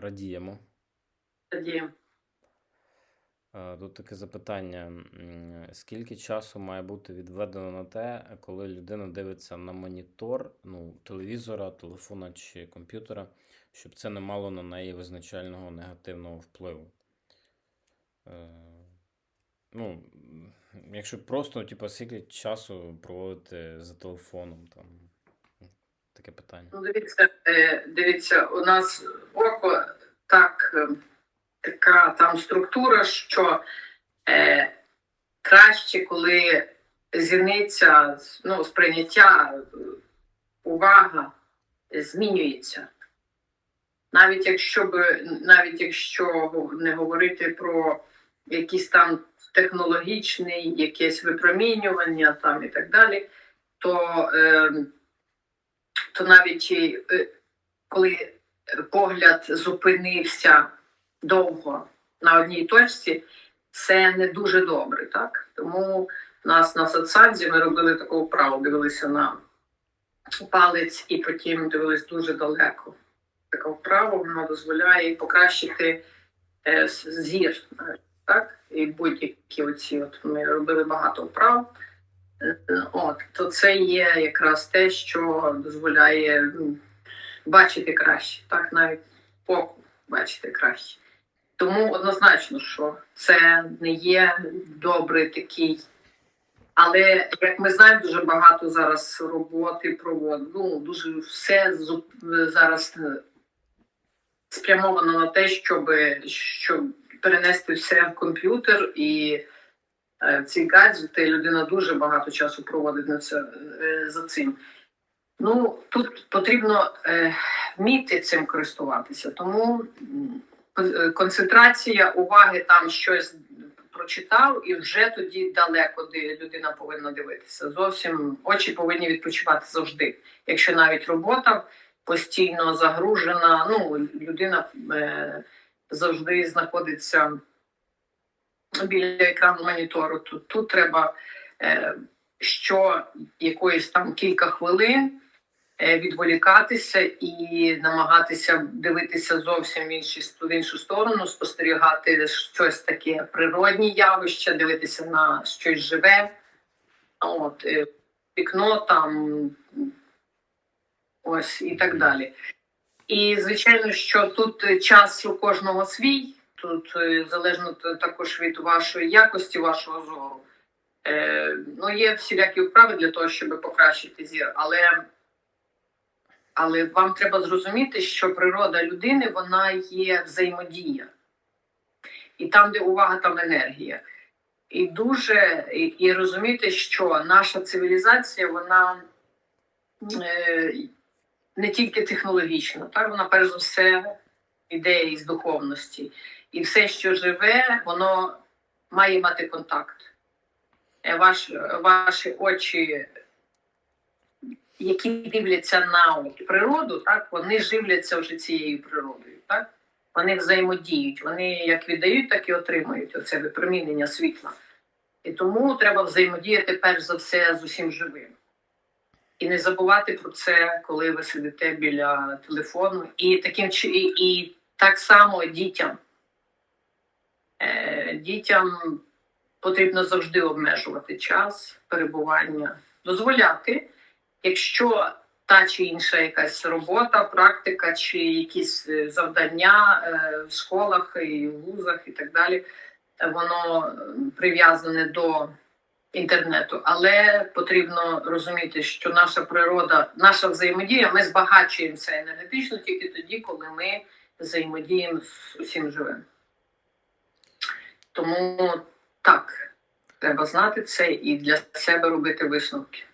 радіємо. Тоді Е, Тут таке запитання: скільки часу має бути відведено на те, коли людина дивиться на монітор, ну, телевізора, телефона чи комп'ютера, щоб це не мало на неї визначального негативного впливу? Е, Ну, якщо просто, типу, скільки часу проводити за телефоном, там таке питання. Ну, дивіться, е, дивіться, у нас око так, е, така там структура, що е, краще, коли зіниця, ну, сприйняття, увага змінюється. Навіть якщо би, навіть якщо не говорити про якісь там технологічний, якесь випромінювання там і так далі, то е, то навіть е, коли погляд зупинився довго на одній точці, це не дуже добре, так? Тому нас на соцсадзі ми робили таку вправу, дивилися на палець і потім дивились дуже далеко. Така вправа вона дозволяє покращити е, зір, так? І будь-які оці, от ми робили багато вправ. От, то це є якраз те, що дозволяє ну, бачити краще, так навіть оку бачити краще. Тому однозначно, що це не є добрий такий. Але як ми знаємо, дуже багато зараз роботи проводить. Ну, дуже все зараз е, спрямовано на те, щоб, щоб перенести все в комп'ютер і ці гаджети, людина дуже багато часу проводить на це е, за цим. Ну тут потрібно е, вміти цим користуватися. Тому е, концентрація уваги там щось прочитав, і вже тоді далеко де людина повинна дивитися. Зовсім очі повинні відпочивати завжди. Якщо навіть робота постійно загружена, ну людина е, завжди знаходиться біля екрану монітору, то тут треба е, що якоїсь там кілька хвилин е, відволікатися і намагатися дивитися зовсім інші, в іншу сторону, спостерігати щось таке природні явища, дивитися на щось живе. От, е, вікно там ось і так далі. І звичайно, що тут час у кожного свій, тут е, залежно також від вашої якості, вашого зору. Е, ну, є всілякі вправи для того, щоб покращити зір, але, але вам треба зрозуміти, що природа людини вона є взаємодія. І там, де увага, там енергія. І дуже і, і розуміти, що наша цивілізація, вона е, не тільки технологічна, так вона перш за все іде із духовності. І все, що живе, воно має мати контакт. Е, Ваш, ваші очі, які дивляться на природу, так, вони живляться вже цією природою. Так? Вони взаємодіють, вони як віддають, так і отримують оце випромінення світла. І тому треба взаємодіяти перш за все з усім живим. І не забувати про це, коли ви сидите біля телефону. І таким і, і так само дітям. Е, дітям потрібно завжди обмежувати час перебування, дозволяти, якщо та чи інша якась робота, практика, чи якісь е, завдання е, в школах і в вузах і так далі, воно прив'язане до інтернету. Але потрібно розуміти, що наша природа, наша взаємодія, ми збагачуємося енергетично тільки тоді, коли ми взаємодіємо з усім живим. Тому так, треба знати це і для себе робити висновки.